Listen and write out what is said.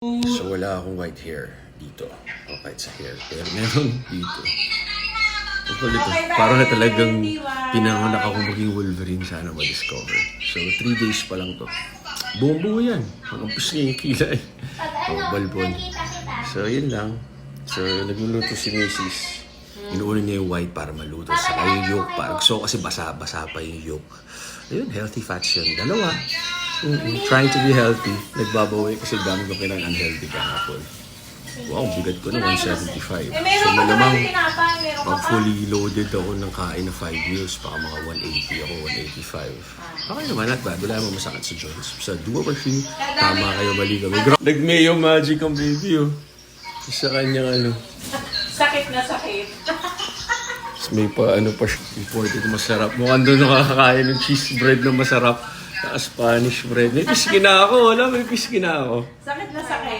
So wala akong white hair dito. O kahit sa hair. Pero meron dito. Ang kulit to. Parang na talagang pinanganak akong maging Wolverine sana ma-discover. So, three days pa lang to. Buong buo yan. Ang-ampis niya yung kilay. Oh, balbon. So, yun lang. So, nagluluto si Macy's. Inuuna niya yung white para maluto. Saka yung yolk. Para, so, kasi basa-basa pa yung yolk. Ayun, healthy fats yun. Dalawa. Mm-mm. Trying to be healthy. Nagbabawi kasi dami ko kinang unhealthy kahapon. Wow, bigat ko na 175. Eh, So, malamang pag pa. fully loaded ako ng kain na 5 meals, baka mga 180 ako, 185. Okay naman, not bad. Wala naman masakit sa joints. Sa duwa pa siya, tama kayo, mali kami. Nag-mayo magic ang baby, oh. Sa kanyang ano. Sakit na sakit. May pa ano pa siya, imported masarap. Mukhang doon nakakakain ng cheese bread na masarap. Saka Spanish bread. May piskin na ako, wala, may piskin na ako. Sakit na sakit.